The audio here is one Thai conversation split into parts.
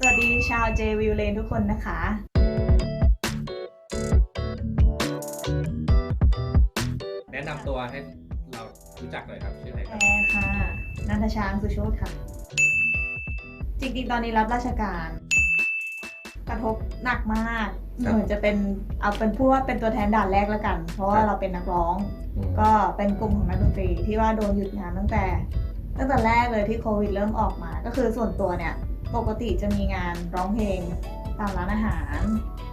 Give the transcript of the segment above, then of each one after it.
สวัสดีชาวเจวิวเลนทุกคนนะคะ แนะนำตัวให้เรารู้จักหน่อยครับชื่ออะไรคแพรับรค่ะนันทชางสุโชตค่ะ จริงๆ ตอนนี้รับราชการ กระทบหนักมากเหมือนจะเป็นเอาเป็นพูดว่าเป็นตัวแทนด่านแรกแล้วกัน เพราะว่าเราเป็นนักร้อง อืมก็เป็นกลุ่มของนักดนตรีที่ว่าโดนหยุดงานตั้งแต่ ตั้งแต่แรกเลยที่โควิดเริ่มออกมา ก็คือส่วนตัวเนี่ย ปกติจะมีงานร้องเพลงตามร้านอาหาร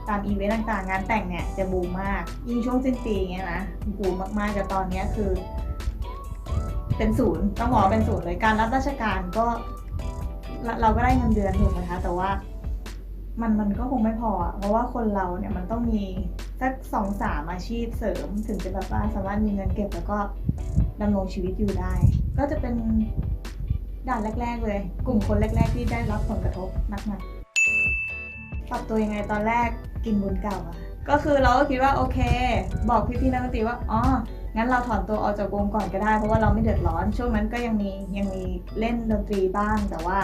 ตามอีเวนต์ต่างๆ งานแต่งเนี่ยจะบูมมาก ยิ่งช่วงสิ้นปีเงี้ยนะบูมมากๆแต่ตอนเนี้ยคือ เป็นศูนย์ต้องบอกเป็นศูนย์เลยการรับราชการก็เราก็ได้เงินเดือนถูกไหมคะแต่ว่ามันมันก็คงไม่พอ เพราะว่าคนเราเนี่ยมันต้องมีสักสองสามอาชีพเสริม ถึงจะแบบว่าสามารถมีเงินเก็บแล้วก็ดำรงชีวิตอยู่ได้ ก็จะเป็น ด่านแรก ๆ เลย กลุ่มคนแรก ๆ ที่ได้รับผลกระทบหนักๆปรับตัวยังไงตอนแรกกินบุญเก่าอะก็คือเราก็คิดว่าโอเค บอกพี่ๆนักดนตรีว่าอ๋องั้นเราถอนตัวออกจากวงก่อนก็ได้ เพราะว่าเราไม่เดือดร้อน ช่วงนั้นก็ยังมียังมีเล่นดนตรีบ้าง แต่ว่า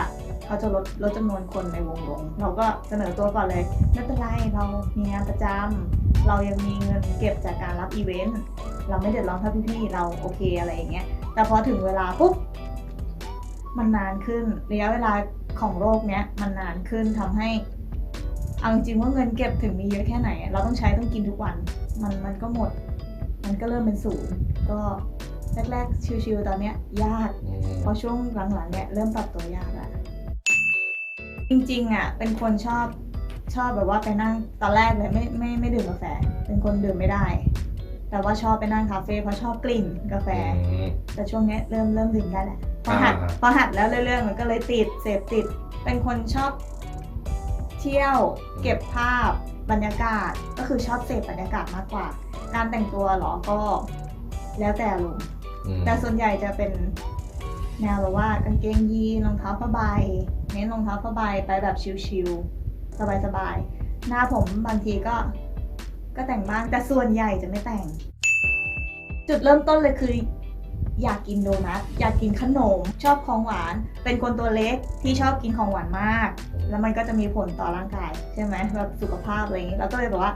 เขาจะลดลดจำนวนคนในวงลง เราก็เสนอตัวก่อนเลยไม่เป็นไรเรามีงานประจำเรายังมีเงินเก็บจากการรับอีเวนต์เราไม่เดือดร้อนเท่าพี่ๆเราโอเคอะไรอย่างเงี้ยแต่พอถึงเวลาปุ๊บ มันนานขึ้นระยะเวลาของโรคเนี้ยมันนานขึ้นทำให้ เอาจริงๆว่าเงินเก็บถึงมีเยอะแค่ไหน เราต้องใช้ต้องกินทุกวัน มันมันก็หมด มันก็เริ่มเป็นศูนย์ก็แรกๆชิวๆตอนเนี้ยยากอืมพอช่วงหลังๆเนี่ยเริ่มปรับตัวยากแล้วจริงๆอะเป็นคนชอบชอบแบบว่าไปนั่งตอนแรกเลยไม่ไม่ไม่ดื่มกาแฟ เป็นคนดื่มไม่ได้ แต่ว่าชอบไปนั่งคาเฟ่เพราะชอบกลิ่นกาแฟอืมแต่ช่วงเนี้ยเริ่มเริ่มดื่มได้แหละ พอหัดอ่า พอหัดแล้วเรื่อยๆมันก็เลยติดเสพติด เป็นคนชอบเที่ยวเก็บภาพบรรยากาศก็คือชอบเสพบรรยากาศมากกว่า การแต่งตัวเหรอก็แล้วแต่อารมณ์อืมแต่ส่วนใหญ่จะเป็นแนวแบบว่ากางเกงยีนรองเท้าผ้าใบเน้นรองเท้าผ้าใบไปแบบชิลๆสบายๆหน้าผมบางทีก็ ก็แต่งบ้างแต่ส่วนใหญ่จะไม่แต่ง จุดเริ่มต้นเลยคือ อยากกินโดนัทอยากกินขนม ชอบของหวาน เป็นคนตัวเล็กที่ชอบกินของหวานมาก แล้วมันก็จะมีผลต่อร่างกาย ใช่ไหมแบบสุขภาพอะไรอย่างนี้เราก็เลยแบบว่า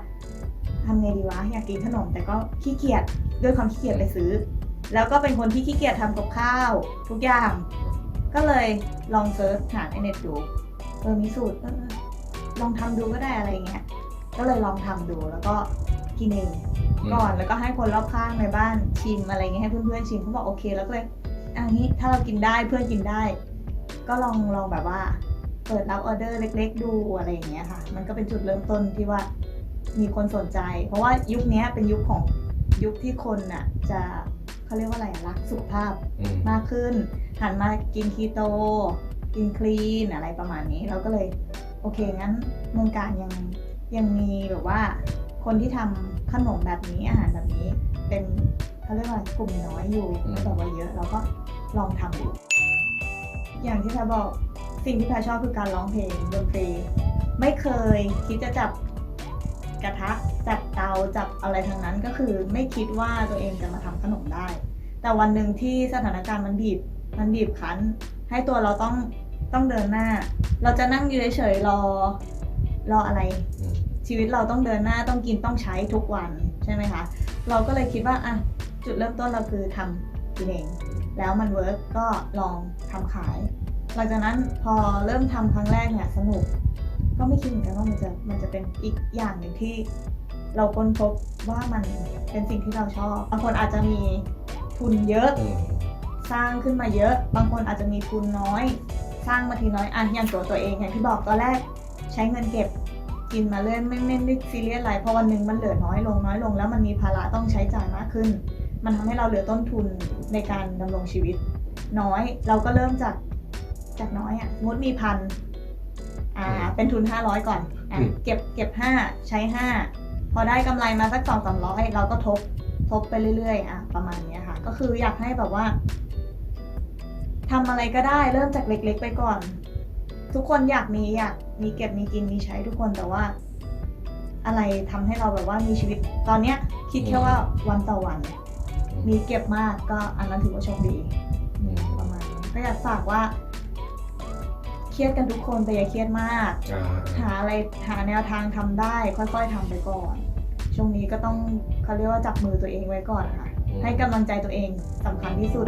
ทำไงดีวะอยากกินขนมแต่ก็ขี้เกียจด้วยความขี้เกียจไปซื้อ แล้วก็เป็นคนที่ขี้เกียจทำกับข้าว ทุกอย่าง ก็เลยลองเซิร์ชหาในเน็ตดูเออมีสูตรลองทำดูก็ได้อะไรอย่างเงี้ยก็เลยลองทำดูแล้วก็กินเอง ก่อน แล้วก็ให้คนรอบข้างในบ้านชิมอะไรเงี้ยให้เพื่อนๆชิมเขาบอกโอเค แล้วก็เลยอันนี้ถ้าเรากินได้เพื่อนกินได้ ก็ลองลองแบบว่า เปิดรับออเดอร์เล็ก ๆ ดูอะไรอย่างเงี้ยค่ะ มันก็เป็นจุดเริ่มต้นที่ว่ามีคนสนใจ เพราะว่ายุคเนี้ยเป็นยุคของยุคที่คนน่ะ จะเขาเรียกว่าอะไรอะรักสุขภาพอืมมากขึ้นหันมากินคีโต กินคลีนอะไรประมาณนี้ เราก็เลย โอเคงั้นเมืองการยังยังมีแบบว่า คนที่ทำขนมแบบนี้อาหารแบบนี้เป็นเขาเรียกว่ากลุ่มน้อยอยู่ยังไม่แบบว่าเยอะเราก็ลองทำดูอย่างที่แพรบอกสิ่งที่แพรชอบคือการร้องเพลงดนตรี ไม่เคยคิดจะจับกระทะจับเตาจับอะไรทั้งนั้นก็คือไม่คิดว่าตัวเองจะมาทำขนมได้ แต่วันหนึ่งที่สถานการณ์มันบีบมันบีบคั้น ให้ตัวเราต้องต้องเดินหน้า เราจะนั่งอยู่เฉยๆรอรออะไรอืม ชีวิตเราต้องเดินหน้าต้องกินต้องใช้ทุกวันใช่ไหมคะ เราก็เลยคิดว่าอะจุดเริ่มต้นเราคือทำกินเองแล้วมันเวิร์กก็ลองทำขาย หลังจากนั้นพอเริ่มทำครั้งแรกเนี่ยสนุก ก็ไม่คิดเหมือนกันว่ามันจะมันจะเป็นอีกอย่างหนึ่งที่ เราค้นพบว่ามันเป็นสิ่งที่เราชอบบางคนอาจจะมีทุนเยอะอืมสร้างขึ้นมาเยอะ บางคนอาจจะมีทุนน้อย สร้างมาทีน้อยอะอย่างตัวตัวเองอย่างที่บอกตอนแรกใช้เงินเก็บ กินมาเรื่อยไม่ไม่ไม่ซีเรียสอะไรเพราะวันหนึ่งมันเหลือน้อยลงน้อยลง แล้วมันมีภาระต้องใช้จ่ายมากขึ้น มันทำให้เราเหลือต้นทุนในการดำรงชีวิต น้อยเราก็เริ่มจากจากน้อยอะสมมติมีพันอ่า เป็นทุนห้าร้อยก่อนอะเก็บเก็บห้าใช้ห้าพอได้กำไรมาสักสองสามร้อยเราก็ทบทบไปเรื่อยๆอะประมาณเนี้ยค่ะ ก็คืออยากให้แบบว่าทำอะไรก็ได้เริ่มจากเล็ก ๆ ไปก่อน ทุกคนอยากมีอยากมีเก็บมีกินมีใช้ทุกคนแต่ว่า อะไรทำให้เราแบบว่ามีชีวิตตอนเนี้ย คิดแค่ว่าวันต่อวัน มีเก็บมากก็อันนั้นถือว่าโชคดีอืมประมาณนี้ก็อยากฝากว่าคเครียดกันทุกคนแต่อย่าเครียดมากอ่าหาอะไรหาแนวทางทำได้ ค่อย ๆทำไปก่อน ช่วงนี้ก็ต้องเขาเรียกว่าจับมือตัวเองไว้ก่อนค่ะให้กำลังใจตัวเองสำคัญที่สุด